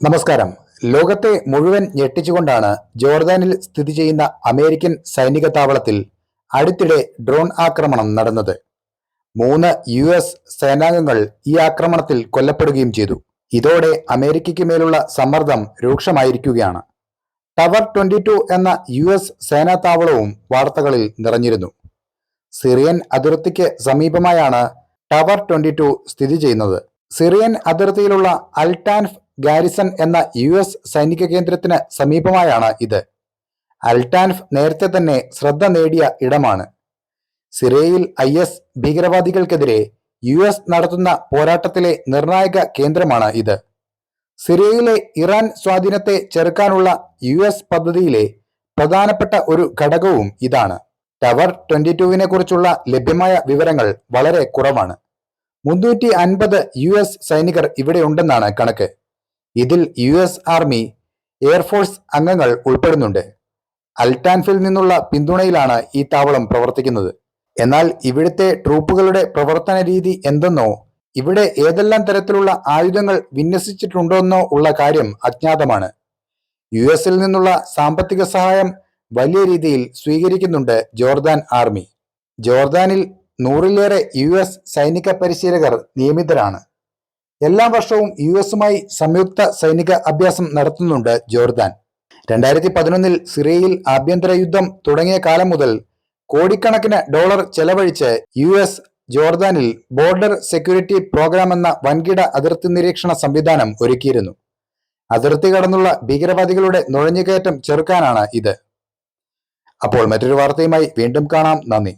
നമസ്കാരം. ലോകത്തെ മുഴുവൻ ഞെട്ടിച്ചുകൊണ്ടാണ് ജോർദാനിൽ സ്ഥിതി ചെയ്യുന്ന അമേരിക്കൻ സൈനിക താവളത്തിൽ അടുത്തിടെ ഡ്രോൺ ആക്രമണം നടന്നത്. മൂന്ന് യു എസ് സേനാംഗങ്ങൾ ഈ ആക്രമണത്തിൽ കൊല്ലപ്പെടുകയും ചെയ്തു. ഇതോടെ അമേരിക്കയ്ക്ക് മേലുള്ള സമ്മർദ്ദം രൂക്ഷമായിരിക്കുകയാണ്. ടവർ ട്വന്റി ടു എന്ന യു എസ് സേനാ താവളവും വാർത്തകളിൽ നിറഞ്ഞിരുന്നു. സിറിയൻ അതിർത്തിക്ക് സമീപമായാണ് ടവർ ട്വന്റി സ്ഥിതി ചെയ്യുന്നത്. സിറിയൻ അതിർത്തിയിലുള്ള അൽട്ടാൻഫ് ഗാരിസൺ എന്ന യു എസ് സൈനിക കേന്ദ്രത്തിന് സമീപമായാണ് ഇത്. അൽട്ടാൻഫ് നേരത്തെ തന്നെ ശ്രദ്ധ നേടിയ ഇടമാണ്. സിറിയയിൽ ഐ എസ് ഭീകരവാദികൾക്കെതിരെ യു എസ് നടത്തുന്ന പോരാട്ടത്തിലെ നിർണായക കേന്ദ്രമാണ് ഇത്. സിറിയയിലെ ഇറാൻ സ്വാധീനത്തെ ചെറുക്കാനുള്ള യു എസ് പദ്ധതിയിലെ പ്രധാനപ്പെട്ട ഒരു ഘടകവും ഇതാണ്. ടവർ ട്വന്റി ടുവിനെ കുറിച്ചുള്ള ലഭ്യമായ വിവരങ്ങൾ വളരെ കുറവാണ്. മുന്നൂറ്റി അൻപത് യു എസ് സൈനികർ ഇവിടെയുണ്ടെന്നാണ് കണക്ക്. ഇതിൽ യു എസ് ആർമി എയർഫോഴ്സ് അംഗങ്ങൾ ഉൾപ്പെടുന്നുണ്ട്. അൽറ്റാൻഫിൽ നിന്നുള്ള പിന്തുണയിലാണ് ഈ താവളം പ്രവർത്തിക്കുന്നത്. എന്നാൽ ഇവിടുത്തെ ട്രൂപ്പുകളുടെ പ്രവർത്തന രീതി എന്തെന്നോ ഇവിടെ ഏതെല്ലാം തരത്തിലുള്ള ആയുധങ്ങൾ വിന്യസിച്ചിട്ടുണ്ടോന്നോ ഉള്ള കാര്യം അജ്ഞാതമാണ്. യു എസിൽ നിന്നുള്ള സാമ്പത്തിക സഹായം വലിയ രീതിയിൽ സ്വീകരിക്കുന്നുണ്ട് ജോർദാൻ ആർമി. ജോർദാനിൽ നൂറിലേറെ യു എസ് സൈനിക പരിശീലകർ നിയമിതരാണ്. എല്ലാ വർഷവും യു എസുമായി സംയുക്ത സൈനിക അഭ്യാസം നടത്തുന്നുണ്ട് ജോർദാൻ. രണ്ടായിരത്തി പതിനൊന്നിൽ സിറിയയിൽ ആഭ്യന്തര യുദ്ധം തുടങ്ങിയ കാലം മുതൽ കോടിക്കണക്കിന് ഡോളർ ചെലവഴിച്ച് യു എസ് ജോർദാനിൽ ബോർഡർ സെക്യൂരിറ്റി പ്രോഗ്രാം എന്ന വൻകിട അതിർത്തി നിരീക്ഷണ സംവിധാനം ഒരുക്കിയിരുന്നു. അതിർത്തി കടന്നുള്ള ഭീകരവാദികളുടെ നുഴഞ്ഞുകയറ്റം ചെറുക്കാനാണ് ഇത്. അപ്പോൾ മറ്റൊരു വാർത്തയുമായി വീണ്ടും കാണാം. നന്ദി.